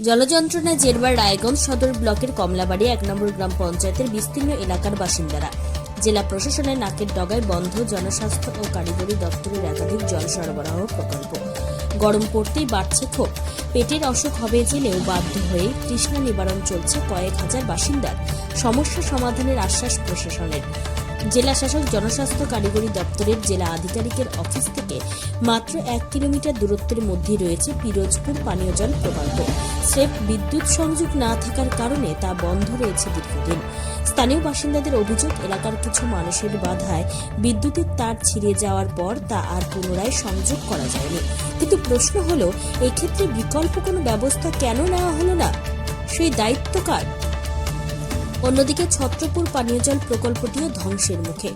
জলযন্ত্রণায় জেরবার রায়গঞ্জ সদর ব্লকের কমলাবাড়ি এক নম্বর গ্রাম পঞ্চায়েতের বিস্তীর্ণ এলাকার বাসিন্দারা। জেলা প্রশাসনের নাকের ডগায় বন্ধ জনস্বাস্থ্য ও কারিগরি দপ্তরের একাধিক জল সরবরাহ প্রকল্প। গরম পড়তেই বাড়ছে ক্ষোভ। পেটের অসুখ হবে জেলেও বাধ্য হয়ে তৃষ্ণা নিবারণ চলছে কয়েক হাজার বাসিন্দার। সমস্যা সমাধানের আশ্বাস প্রশাসনের। জেলা শাসক জনস্বাস্থ্য কারিগরি দপ্তরের জেলা আধিকারিকের অফিস থেকে মাত্র এক কিলোমিটার দূরত্বের মধ্যে রয়েছে পিরোজপুর পানীয় জল প্রকল্প। স্রেফ বিদ্যুৎ সংযোগ না থাকার কারণে তা বন্ধ রয়েছে দীর্ঘদিন। স্থানীয় বাসিন্দাদের অভিযোগ, এলাকার কিছু মানুষের বাধায় বিদ্যুতের তার ছিঁড়ে যাওয়ার পর তা আর পুনরায় সংযোগ করা যায়নি। কিন্তু প্রশ্ন হলো, এক্ষেত্রে বিকল্প কোনো ব্যবস্থা কেন নেওয়া হলো না? সেই দায়িত্ব কার? অন্যদিকে ছত্রপুর পানীয় জল প্রকল্পটিও ধ্বংসের মুখে।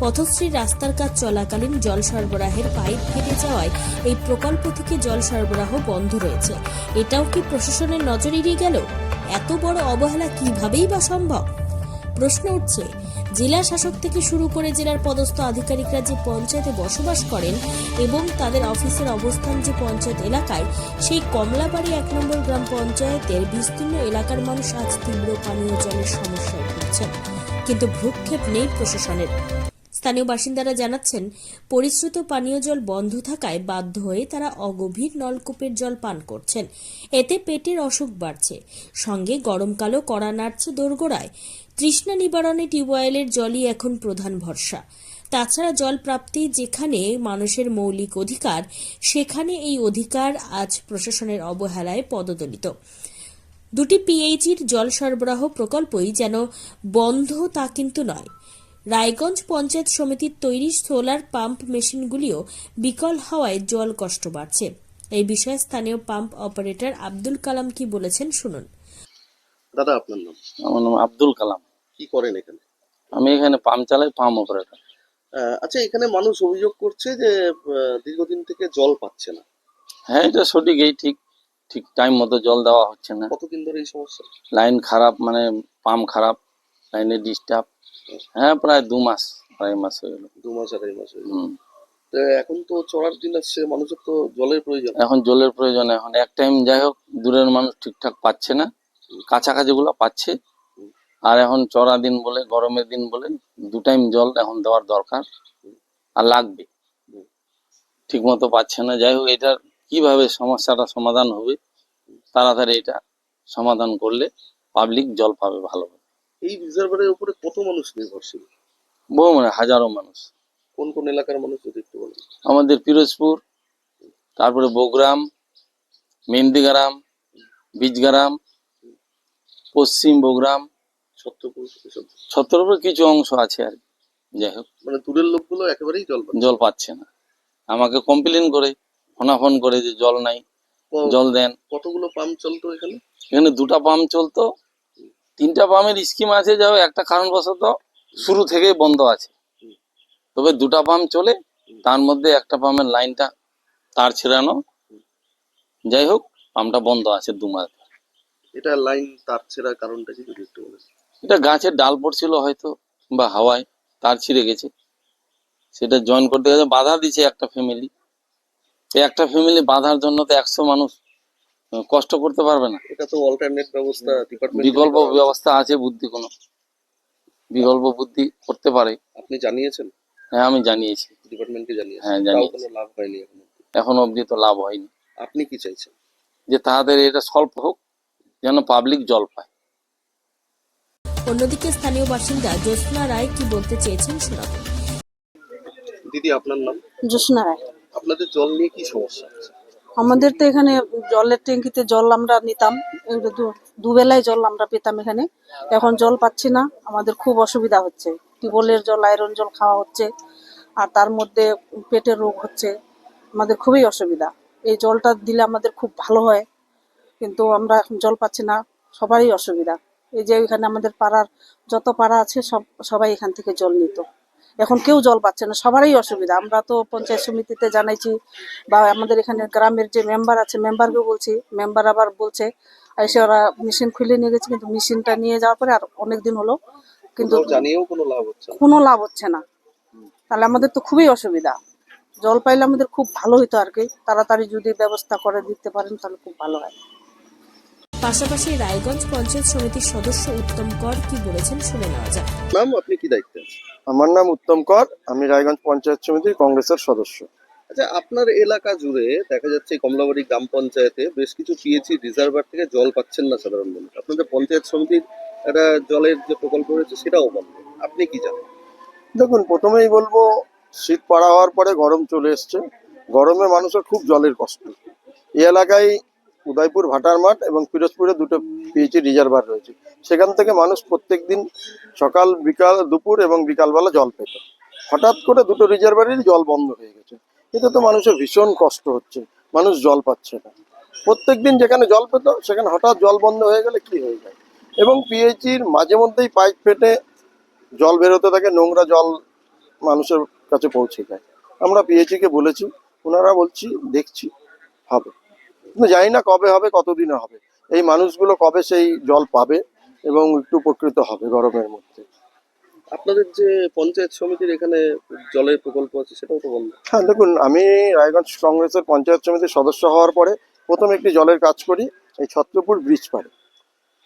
পথশ্রী রাস্তার কাজ চলাকালীন জল সরবরাহের পাইপ ফেটে যাওয়ায় এই প্রকল্প থেকে জল সরবরাহ বন্ধ রয়েছে। এটাও কি প্রশাসনের নজর এড়িয়ে গেল? এত বড় অবহেলা কিভাবেই বা সম্ভব? প্রশ্ন উঠছে জেলা শাসক থেকে শুরু করে জেলার পদস্থ আধিকারিকরা যে পঞ্চায়েতে বসবাস করেন এবং তাদের অফিসের অবস্থান যে পঞ্চায়েত এলাকায়, সেই কমলাবাড়ি এক নম্বর গ্রাম পঞ্চায়েতের বিস্তীর্ণ এলাকার মানুষ আজ তীব্র পানীয় জলের সমস্যায় ভুগছেন। কিন্তু ভ্রুক্ষেপ নেই প্রশাসনের। স্থানীয় বাসিন্দারা জানাচ্ছেন, পরিশ্রুত পানীয় জল বন্ধ থাকায় বাধ্য হয়ে তারা অগভীর নলকূপের জল পান করছেন। এতে পেটের অসুখ বাড়ছে। সঙ্গে গরমকালও কড়া নাড়ছে দোরগোড়ায়। তৃষ্ণা নিবারণে টিউবওয়েলের জলই এখন প্রধান ভরসা। তাছাড়া জল প্রাপ্তি যেখানে মানুষের মৌলিক অধিকার সেখানে এই অধিকার আজ প্রশাসনের অবহেলায় পদদলিত। দুটি পিএইচির জল সরবরাহ প্রকল্পই যেন বন্ধ তা কিন্তু নয়। রায়গঞ্জ পঞ্চায়েত সমিতির তৈরি সোলার পাম্প মেশিনগুলিও বিকল হওয়ায় জল কষ্ট বাড়ছে। এই বিষয়ে স্থানীয় পাম্প অপারেটর আব্দুল কালাম কি বলেছেন শুনুন। দাদা আপনার নাম? আমার নাম আব্দুল কালাম। কি করেন এখানে? আমি এখানে পাম্প চালাই পাম্প অপারেটর। আচ্ছা এখানে মানুষ অভিযোগ করছে যে দীর্ঘদিন থেকে জল পাচ্ছে না। হ্যাঁ এটা সঠিক এই ঠিক ঠিক টাইম মতো জল দেওয়া হচ্ছে না। কতদিন ধরে এই সমস্যা? লাইন খারাপ মানে পাম্প খারাপ লাইনে ডিস্টার্ব হ্যাঁ প্রায় দু মাস আড়াই মাস হয়ে গেল। দু মাস আড়াই মাস হয়ে গেল। তো এখন তো চড়ার দিন আসছে মানুষের তো জলের প্রয়োজন। এখন জলের প্রয়োজন এখন এক টাইম যাই হোক দূরের মানুষ ঠিকঠাক পাচ্ছে না। কাছাকাছি গুলো পাচ্ছে। আর এখন চড়া দিন বলে গরমের দিন বলে দু টাইম জল এখন দেওয়ার দরকার আর লাগবে। ঠিক মতো পাচ্ছে না। যাই হোক এটার কীভাবে সমস্যাটা সমাধান হবে তাড়াতাড়ি এটা সমাধান করলে পাবলিক জল পাবে ভালো এই রিজার্ভারের উপরে কত মানুষ নির্ভরশীল? বহু মানে হাজারো মানুষ। কোন কোন এলাকার মানুষ যদি একটু বলেন। আমাদের পিরোজপুর তারপরে বগুড়াম মেহেন্দিগ্রাম বীজগ্রাম পশ্চিম বগুড়াম কিছু অংশ আছে আর যাই হোক। মানে দূরের লোকগুলো একেবারেই জল পাচ্ছে। জল পাচ্ছে না। আমাকে কমপ্লেন করে ফোনাফোন করে যে জল নাই জল দেন। কতগুলো পাম্প চলতো এখানে? এখানে দুটা পাম্প চলতো। তিনটা পাম্পের স্কিম আছে যাও একটা কারণবশত শুরু থেকেই বন্ধ আছে। তবে দুটা পাম্প চলে তার মধ্যে একটা পাম্পের লাইনটা তার ছেড়ানো। যাই হোক পাম্পটা বন্ধ আছে দু মাস এটা লাইন তার ছেঁড়ার কারণটা কি যদি একটু বলেন? এটা গাছের ডাল পড়ছিল হয়তো বা হাওয়ায় তার ছিঁড়ে গেছে। সেটা জয়েন করতে গেছে বাধা দিছে একটা ফ্যামিলি একটা ফ্যামিলি বাধার জন্য তো একশো মানুষ কষ্ট করতে পারবে না। এটা তো অল্টারনেট ব্যবস্থা বিকল্প ব্যবস্থা আছে বুদ্ধি কোনো। বিকল্প বুদ্ধি করতে পারে। আপনি জানিয়েছেন? হ্যাঁ আমি জানিয়েছি। ডিপার্টমেন্টকে হ্যাঁ, তাও জানিয়েছি। লাভ হয়নি এখন এখন অবধি তো লাভ হয়নি। আপনি কি চাইছেন? যে তাদের এটা সলভ হোক যেন পাবলিক জল পায়। অন্যদিকে স্থানীয় বাসিন্দা জ্যোৎস্না রায় কি বলতে চেয়েছেন শোনাবো দিদি আপনার নাম? জ্যোৎস্না রায়। আপনাদের জল নিয়ে কি সমস্যা আছে আমাদের তো এখানে জলের ট্যাঙ্কিতে জল আমরা নিতাম। দু- দুবেলায় জল আমরা পেতাম এখানে। এখন জল পাচ্ছি না। আমাদের খুব অসুবিধা হচ্ছে। টিউবওয়েলের জল আয়রন জল খাওয়া হচ্ছে। আর তার মধ্যে পেটের রোগ হচ্ছে। আমাদের খুবই অসুবিধা। এই জলটা দিলে আমাদের খুব ভালো হয়। কিন্তু আমরা এখন জল পাচ্ছি না। সবারই অসুবিধা। এই যে এখানে আমাদের পাড়ার যত পাড়া আছে সব সবাই এখান থেকে জল নিত। এখন কেউ জল পাচ্ছে না সবারই অসুবিধা। আমরা তো পঞ্চায়েত সমিতিতে জানাইছি বা আমাদের এখানে গ্রামের যে মেম্বার আছে মেম্বারকেও বলছি। মেম্বার আবার বলছে এসে ওরা মেশিন খুলে নিয়ে গেছে কিন্তু মেশিনটা নিয়ে যাওয়ার পরে আর অনেক দিন হলো কিন্তু জানিয়েও কোনো লাভ হচ্ছে না। কোনো লাভ হচ্ছে না। তাহলে আমাদের তো খুবই অসুবিধা। জল পাইলে আমাদের খুব ভালো হতো আর কি। তাড়াতাড়ি যদি ব্যবস্থা করে দিতে পারেন তাহলে খুব ভালো হয়। পাশাপাশি রায়গঞ্জ পঞ্চায়েত সমিতির সদস্য উত্তম কর কি বলেছেন শুনে নেওয়া যাক। ম্যাম আপনি কি দায়িত্বে আমার নাম উত্তম কর আমি রায়গঞ্জ পঞ্চায়েত সমিতির কংগ্রেসের সদস্য। আচ্ছা আপনার এলাকা জুড়ে দেখা যাচ্ছে কমলাবাড়ি গ্রাম পঞ্চায়েতে বেশ কিছু পিএইচি রিজার্ভার থেকে জল পাচ্ছেন না সাধারণ মানুষ। আপনাদের পঞ্চায়েত সমিতির একটা জলের যে প্রকল্প রয়েছে সেটাও বন্ধ। আপনি কি জানেন? দেখুন প্রথমেই বলব শীত পাড়া হওয়ার পরে গরম চলে এসছে। গরমে মানুষের খুব জলের কষ্ট। এই এলাকায় উদয়পুর ভাটার মাঠ এবং পিরোজপুরে দুটো পিএইচি রিজার্ভার রয়েছে। সেখান থেকে মানুষ প্রত্যেক দিন সকাল, বিকাল, দুপুর এবং বিকালবেলা জল পেত। হঠাৎ করে দুটো রিজার্ভারেরই জল বন্ধ হয়ে গেছে। এতে তো মানুষের ভীষণ কষ্ট হচ্ছে। মানুষ জল পাচ্ছে না। প্রত্যেক দিন যেখানে জল পেত, সেখানে হঠাৎ জল বন্ধ হয়ে গেলে কি হয়ে যায়? এবং পিএইচির মাঝে মধ্যেই পাইপ ফেটে জল বেরোতে থাকে, নোংরা জল মানুষের কাছে পৌঁছে যায়। আমরা পিএইচিকে বলেছি, ওনারা বলছি, দেখছি, হবে। কিন্তু জানি না কবে হবে কতদিনে হবে। এই মানুষগুলো কবে সেই জল পাবে এবং একটু উপকৃত হবে গরমের মধ্যে। আপনাদের যে পঞ্চায়েত সমিতির এখানে জলের প্রকল্প আছে সেটাও তো বন্ধ হ্যাঁ দেখুন আমি রায়গঞ্জ কংগ্রেসের পঞ্চায়েত সমিতির সদস্য হওয়ার পরে প্রথম একটি জলের কাজ করি এই ছত্রপুর ব্রিজ পারে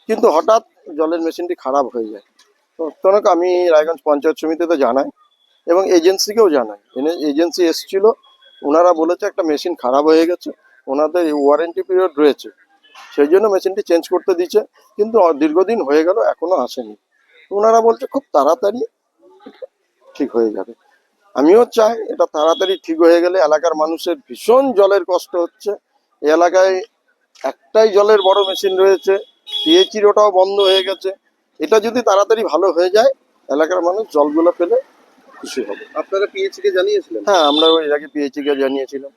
কিন্তু হঠাৎ জলের মেশিনটি খারাপ হয়ে যায়। তো তখন আমি রায়গঞ্জ পঞ্চায়েত সমিতিতে জানাই এবং এজেন্সিকেও জানাই। এজেন্সি এসেছিল ওনারা বলেছে একটা মেশিন খারাপ হয়ে গেছে ওনাদের ওয়ারেন্টি পিরিয়ড রয়েছে। সেই জন্য মেশিনটি চেঞ্জ করতে দিচ্ছে কিন্তু দীর্ঘদিন হয়ে গেল এখনও আসেনি। ওনারা বলছে খুব তাড়াতাড়ি ঠিক হয়ে যাবে। আমিও চাই এটা তাড়াতাড়ি ঠিক হয়ে গেলে এলাকার মানুষের ভীষণ জলের কষ্ট হচ্ছে। এই এলাকায় একটাই জলের বড় মেশিন রয়েছে পিএইচির ওটাও বন্ধ হয়ে গেছে। এটা যদি তাড়াতাড়ি ভালো হয়ে যায় এলাকার মানুষ জলগুলো পেলে খুশি হবে। আপনারা পিএইচি কে জানিয়েছিলেন? হ্যাঁ আমরা ওই আগে পিএইচি কে জানিয়েছিলাম।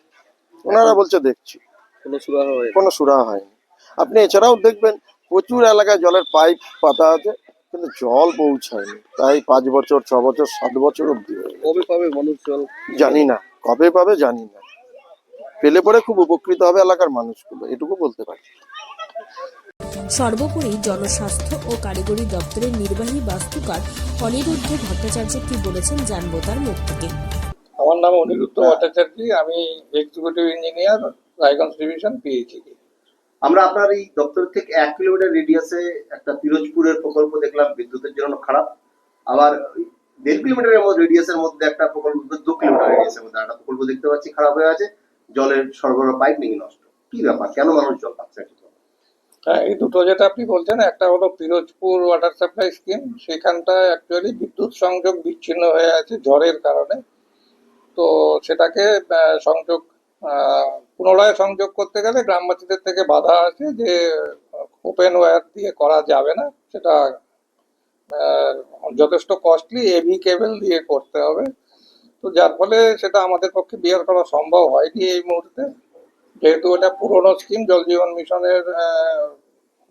ওনারা বলছে দেখছি। কোনো সুরাহা হয় কোনো সুরা হয়নি। আপনি এছাড়াও দেখবেন প্রচুর এলাকায় জলের পাইপ পাতা আছে কিন্তু জল পৌঁছায়নি। তাই পাঁচ বছর ছ বছর সাত বছর অব্দি কবে পাবে মানুষ জল? জানি না। কবে পাবে জানি না। পেলে পরে খুব উপকৃত হবে এলাকার মানুষগুলো এটুকু বলতে পারি সর্বোপরি জনস্বাস্থ্য ও কারিগরি দপ্তরের নির্বাহী বাস্তুকার অনিরুদ্ধ ভট্টাচার্য কি বলেছেন জানব তার মুখ থেকে। আমার নাম অনিরুদ্ধ ভট্টাচার্য আমি executive engineer Raiganj division PHE আমরা আপনার এই দপ্তর থেকে এক কিলোমিটার রেডিয়াসে একটা পিরোজপুরের প্রকল্প দেখলাম বিদ্যুতের জন্য খারাপ। আবার দেড় কিলোমিটারের মধ্যে রেডিয়াসের মধ্যে একটা প্রকল্প দু কিলোমিটার রেডিয়াসের মধ্যে একটা প্রকল্প দেখতে পাচ্ছি খারাপ হয়ে আছে। জলের সরবরাহ পাইপ নাকি নষ্ট। কি ব্যাপার? কেন মানুষ জল পাচ্ছে হ্যাঁ এই দুটো যেটা আপনি বলছেন একটা হলো পিরোজপুর ওয়াটার সাপ্লাই স্কিম সেখানটা অ্যাকচুয়ালি বিদ্যুৎ সংযোগ বিচ্ছিন্ন হয়ে আছে ঝড়ের কারণে। তো সেটাকে সংযোগ পুনরায় সংযোগ করতে গেলে গ্রামবাসীদের থেকে বাধা আছে যে ওপেন ওয়্যার দিয়ে করা যাবে না। সেটা যথেষ্ট কস্টলি এভি কেবল দিয়ে করতে হবে। তো যার ফলে সেটা আমাদের পক্ষে বিয়ার করা সম্ভব হয়নি এই মুহূর্তে। যেহেতু এটা পুরনো স্কিম জল জীবন মিশনের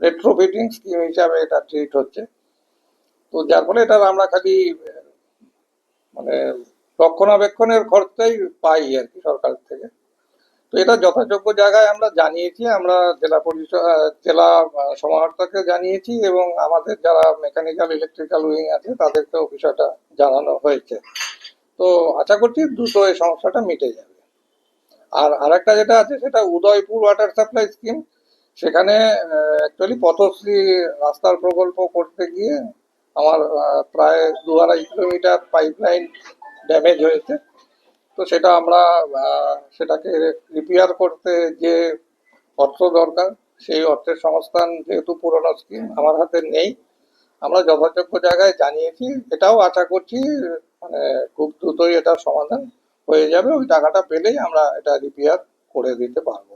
রেট্রোফিটিং স্কিম হিসাবে এটা ট্রিট হচ্ছে। তো যার ফলে এটা আমরা খালি মানে রক্ষণাবেক্ষণের খরচাই পাই আর কি সরকার থেকে। তো এটা যথাযোগ্য জায়গায় আমরা জানিয়েছি, আমরা জেলা পরিষদ জেলা সমাহর্তাকে জানিয়েছি এবং আমাদের যারা মেকানিক্যাল, ইলেকট্রিক্যাল উইং আছে তাদেরকেও বিষয়টা জানানো হয়েছে। তো আশা করছি দ্রুত এই সমস্যাটা মিটে যাবে। আর আরেকটা যেটা আছে সেটা উদয়পুর ওয়াটার সাপ্লাই স্কিম। সেখানে অ্যাকচুয়ালি পথশ্রী রাস্তার প্রকল্প করতে গিয়ে আমার প্রায় দু আড়াই কিলোমিটার পাইপ লাইন ড্যামেজ হয়েছে। তো সেটা আমরা সেটাকে রিপেয়ার করতে যে অর্থ দরকার, সেই অর্থের সংস্থান যেহেতু পুরনো স্কিম আমার হাতে নেই। আমরা যথাযোগ্য জায়গায় জানিয়েছি, এটাও আশা করছি মানে খুব দ্রুতই এটার সমাধান হয়ে যাবে। ওই টাকাটা পেলেই আমরা এটা রিপেয়ার করে দিতে পারব।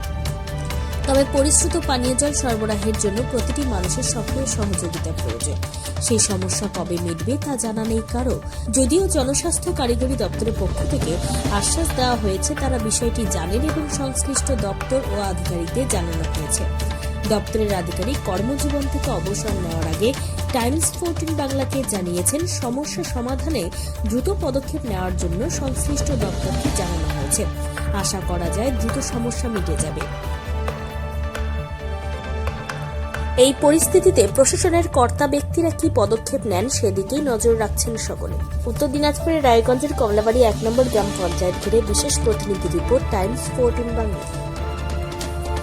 তবে পরিশ্রুত পানীয় জল সরবরাহের জন্য প্রতিটি মানুষের সক্রিয় সহযোগিতা প্রয়োজন। সেই সমস্যা কবে মিটবে তা জানা নেই কারও যদিও জনস্বাস্থ্য কারিগরি দপ্তরের পক্ষ থেকে আশ্বাস দেওয়া হয়েছে, তারা বিষয়টি জানেন এবং সংশ্লিষ্ট দপ্তর ও আধিকারিকদের জানানো হয়েছে। দপ্তরের আধিকারিক কর্মজীবন থেকে অবসর নেওয়ার আগে টাইমস ফোরটিন বাংলাকে জানিয়েছেন, সমস্যা সমাধানে দ্রুত পদক্ষেপ নেওয়ার জন্য সংশ্লিষ্ট দপ্তরকে জানানো হয়েছে। আশা করা যায় দ্রুত সমস্যা মিটে যাবে। এই পরিস্থিতিতে প্রশাসনের কর্তা ব্যক্তিরা কি পদক্ষেপ নেন সেদিকেই নজর রাখছেন সকলে। উত্তর দিনাজপুরের রায়গঞ্জের কমলাবাড়ি এক নম্বর গ্রাম পঞ্চায়েত ঘিরে বিশেষ প্রতিনিধি রিপোর্ট টাইমস ফোরটিন বাংলা।